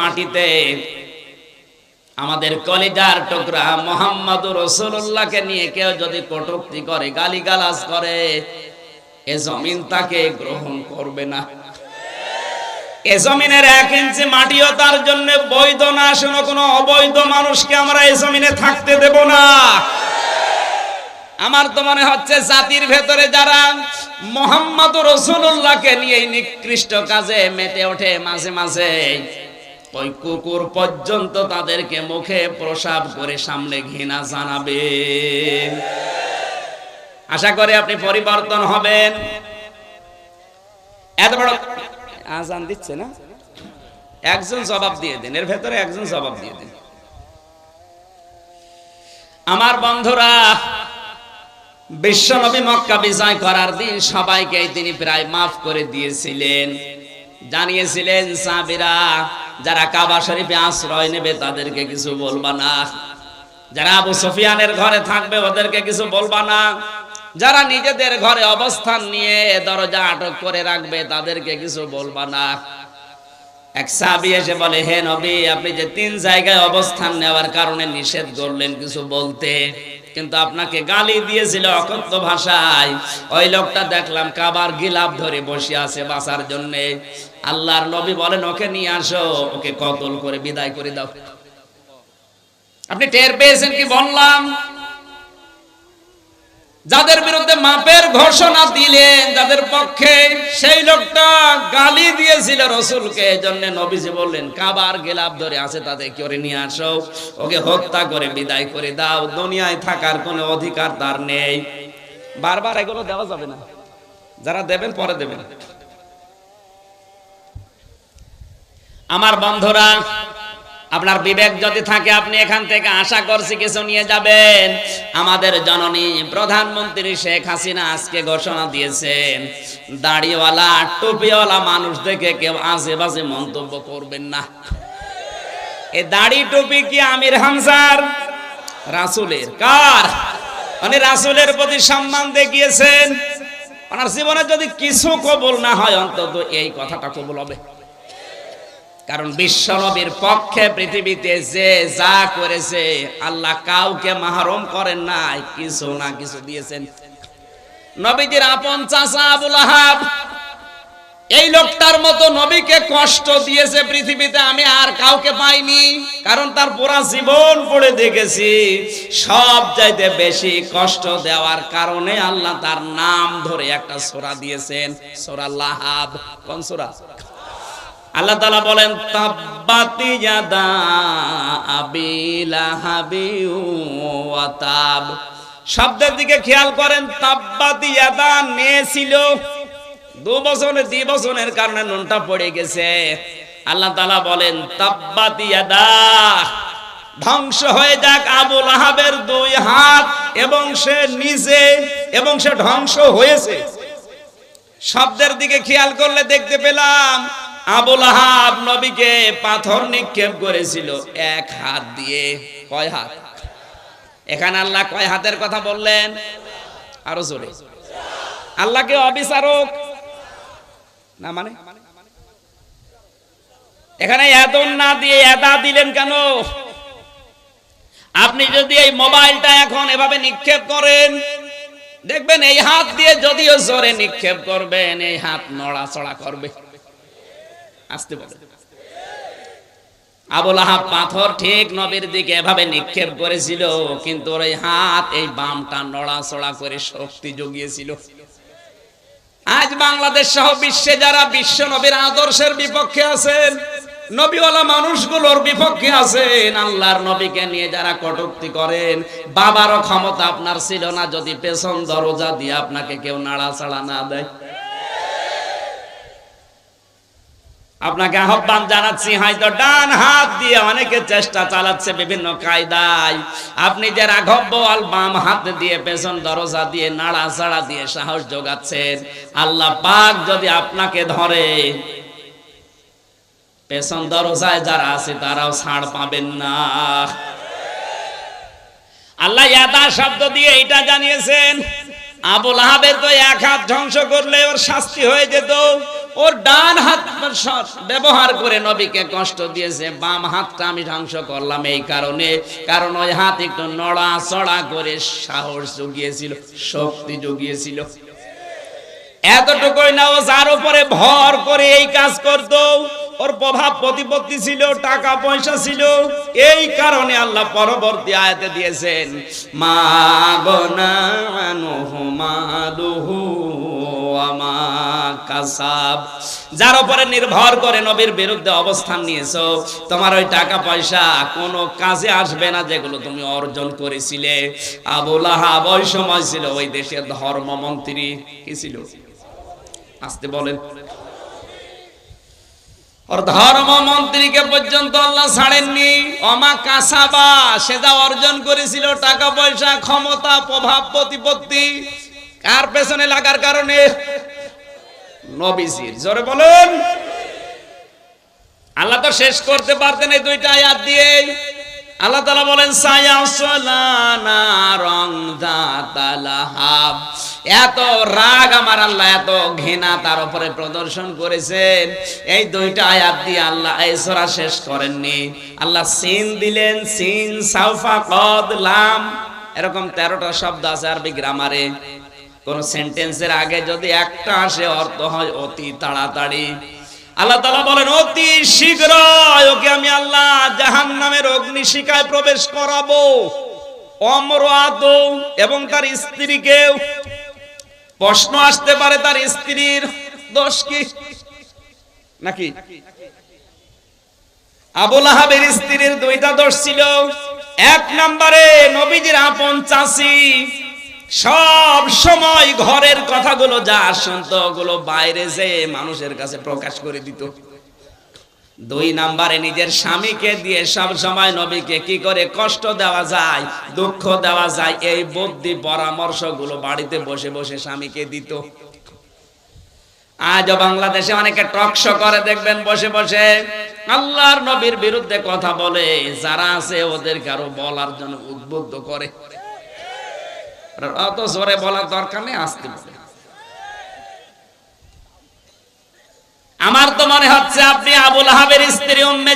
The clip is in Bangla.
মাটিতে আমাদের কলিজার টুকরা মোহাম্মদ রসুল্লাহকে নিয়ে কেউ যদি করে, গালিগালাজ করে, এ জমিন তাকে গ্রহণ করবে না। এ জমিনের এক ইঞ্চি মাটিও তার জন্য বৈধ না কোনো অবৈধ মানুষকে আমরা এই জমিনে থাকতে দেব না। আমার তো মনে হচ্ছে জাতির ভেতরে যারা মোহাম্মদ রসুল্লাহকে নিয়ে নিকৃষ্ট কাজে মেতে ওঠে মাঝে মাঝে ওই কুকুর পর্যন্ত তাদেরকে মুখে প্রসাব করে সামনে ঘৃণা জানাবে। আশা করি আপনি পরিবর্তন হবেন। এত বড় আজান দিচ্ছে না? একজন জবাব দিয়ে দিন, এর ভেতরে একজন জবাব দিয়ে দিন। আমার বন্ধুরা, বিশ্বনবী মক্কা বিজয় করার দিন সবাইকে তিনি প্রায় মাফ করে দিয়েছিলেন। জানিয়েছিলেন সাবিরা যারা কাবা শরীফে আশ্রয় নেবে তাদেরকে কিছু বলবা না। যারা আবু সফিয়ানের ঘরে থাকবে ওদেরকে কিছু বলবা না। যারা নিজেদের ঘরে অবস্থান নিয়ে দরজা আটক করে রাখবে তাদেরকে কিছু বলবা না। এক সাহাবী এসে বলে, হে নবী, আপনি যে তিন জায়গায় অবস্থান নেওয়ার কারণে নিষেধ করলেন কিছু বলতে। কিন্তু আপনাকে গালি দিয়েছিল অকথ্য ভাষায়। ওই লোকটা দেখলাম কাবার গিলাপ ধরে বসে আছে বাসার জন্যে। আল্লাহর নবী বলেন, ওকে নিয়ে আসো, ওকে কতল করে বিদায় করে দাও। আপনি টের পেয়েছেন কি বললাম? যাদের বিরুদ্ধে মাপের ঘোষণা দিলেন, যাদের পক্ষে সেই লোকটা গালি দিয়েছিল রসুলকে জন্য নবীজি বললেন, কাবার গেলাপ ধরে আছে তাদের করে নিয়ে আসো? ওকে হত্যা করে, বিদায় করে দাও, দুনিয়ায় থাকার কোনো অধিকার তার নেই। বারবার এগুলো দেওয়া যাবে না। যারা দেবেন, পরে দেবেন। আমার বন্ধুরা আপনার বিবেক যদি থাকে, আপনি এখান থেকে আশা করছি কিছু নিয়ে যাবেন। আমাদের জননী প্রধানমন্ত্রী শেখ হাসিনা আজকে ঘোষণা দিয়েছেন, দাড়িওয়ালা, টুপিওয়ালা মানুষ দেখে কেউ আশেপাশে মন্তব্য করবেন না। এ দাড়ি টুপি কি আমির হামজার? রাসুলের। কার? মানে রাসুলের প্রতি সম্মান দেখিয়েছেন। ওনার জীবনে যদি কিছু কবুল না হয়, অন্তত এই কথাটা কবুল হবে। কারণ বিশ্বনবীর পক্ষে পৃথিবীতে যে যা করেছে, আল্লাহ কাউকে মাহরম করেন নাই, কিছু না কিছু দিয়েছেন। নবীজির আপন চাচা আবুল আহাব, এই লোকটার মতো নবীকে কষ্ট দিয়েছে পৃথিবীতে, আমি আর কাউকে পাইনি, কারণ তার পুরা জীবন পড়ে দেখেছি। সব চাইতে বেশি কষ্ট দেওয়ার কারণে আল্লাহ তার নাম ধরে একটা সোরা দিয়েছেন, সোরা লাহাব। কোন সোরা? আল্লাহ তালা বলেন, তাব্বাতি হাবিউয়াতাব শব্দের দিকে খেয়াল করেন, তাব্বাতি ইয়াদা নিয়েছিল দু বছরে, দুই বছরের কারণে নুনটা পড়ে গেছে। আল্লাহ তালা বলেন, তাব্বাতি ইয়াদা ধ্বংস হয়ে যাক আবুল আহাবের দুই হাত এবং সে নিজে এবং সে ধ্বংস হয়েছে। শব্দের দিকে খেয়াল করলে দেখতে পেলাম, আবুল আহাব নবীকে পাথর নিক্ষেপ করেছিল, এক হাত দিয়ে। কয় হাত? এখানে আল্লাহ কয় হাতের কথা বললেন? আরও জোরে। আল্লাহকে অবিচারক। না মানে? এখানে এত না দিয়ে এদা দিলেন কেন? আপনি যদি এই মোবাইলটা এখন এভাবে নিক্ষেপ করেন দেখবেন এই হাত দিয়ে যদিও জোরে নিক্ষেপ করবেন, এই হাত নড়াচড়া করবে। আসতে বলে আবুল আহাব পাথর ঠিক নবীর দিকে এভাবে নিক্ষেপ করেছিল, কিন্তু ওর এই হাত, এই বামটা নড়াচড়া করে শক্তি জুগিয়েছিল। আজ বাংলাদেশ সহ বিশ্বে যারা বিশ্ব নবীর আদর্শের বিপক্ষে আছেন নবীওয়ালা মানুষগুলোর বিপক্ষে আছেন, আল্লাহর নবীকে নিয়ে যারা কটুক্তি করেন, বাবারও ক্ষমতা আপনার ছিল না, যদি পেছন দরজা দিয়ে আপনাকে কেউ নাড়াচাড়া না দেয়। আপনাকে আহ্বান জানাচ্ছি, হয়তো ডান হাত দিয়ে অনেকে চেষ্টা চালাচ্ছে বিভিন্ন কায়দায়। আপনি যে রাঘব আল বাম হাত দিয়ে পেছন দরজা দিয়ে নাড়াচাড়া দিয়ে সাহস যোগাচ্ছেন, আল্লাহ পাক যদি আপনাকে ধরে পেছন দরজায় যারা আছে তারাও ছাড় পাবেন না। আল্লাহ ইয়াদা শব্দ দিয়ে এটা জানিয়েছেন, আবুল আহাবের তো এক হাত ধ্বংস করলে ওর শাস্তি হয়ে যেত। ওর ডান হাত ব্যবহার করে নবীকে কষ্ট দিয়েছে, বাম হাতটা আমি ধ্বংস করলাম এই কারণে। কারণ ওই হাত একটু নড়া চড়া করে সাহস জুগিয়েছিল, শক্তি জুগিয়েছিল। এতটুকুই না, ও যার উপরে ভর করে এই কাজ করতো। ওর প্রভাব প্রতিপত্তি ছিল, টাকা পয়সা ছিল। এই কারণে আল্লাহ পরবর্তী আয়াতে দিয়েছেন, মা গনানুহু যার উপরে নির্ভর করে নবীর বিরুদ্ধে অবস্থান নিয়েছো, তোমার ওই টাকা পয়সা কোনো কাজে আসবে না যেগুলো তুমি অর্জন করেছিলে। আবুল আহাব ওই সময় ছিল ওই দেশের ধর্মমন্ত্রী। কি ছিল? আসতে বলেন। ধর্ম মন্ত্রীকে পর্যন্ত আল্লাহ ছাড়েননি অমা কাসাবা সে যা অর্জন করেছিল টাকা পয়সা ক্ষমতা প্রভাব প্রতিপত্তি কার পেছনে লাগার কারণে নবীজির জোরে বলুন আল্লাহ তো শেষ করতে পারতেন এই দুইটা আয়াত দিয়ে আল্লাহ তালা বলেন সায়াসলানা রং দাতালাহাব এত রাগ আমার আল্লাহ, এত ঘৃণা তার উপরে প্রদর্শন করেছেন এই দুইটা আয়াত দিয়ে আল্লাহ এই সূরা শেষ করেননি। আল্লাহ সিন দিলেন, সিন, সাউফা, কদ, লাম, এরকম তেরোটা শব্দ আছে আরবি গ্রামারে। কোন সেন্টেন্সের আগে যদি একটা আসে, অর্থ হয় অতি তাড়াতাড়ি। আল্লাহ তালা বলেন, অতি শীঘ্র ওকে আমি আল্লাহ জাহান নামের অগ্নিশিকায় প্রবেশ করাবো। অমরাত এবং তার স্ত্রীকেও প্রশ্ন আসতে পারে তার স্ত্রীর। দোষ কি? নাকি? আবুল আহাবের স্ত্রীর দুইটা দোষ ছিল। এক নম্বরে নবীজির আপন চাষি সব সময় ঘরের কথাগুলো যা শুনতো, ওগুলো বাইরে যে মানুষের কাছে প্রকাশ করে দিত। দুই নাম্বারে নিজের স্বামীকে দিয়ে সব সময় নবীকে কি করে কষ্ট দেওয়া যায়, দুঃখ দেওয়া যায়, এই বুদ্ধি পরামর্শগুলো বাড়িতে বসে বসে স্বামীকে দিত। আজও বাংলাদেশে অনেকে টকশো করে, দেখবেন বসে বসে আল্লাহর নবীর বিরুদ্ধে কথা বলে, যারা আছে ওদেরকে আরও বলার জন্য উদ্বুদ্ধ করে। অত জোরে বলার দরকার নেই, আসতে বলে। আমার তো মনে হচ্ছে আপনি আবুল হাবের স্ত্রী উম্মে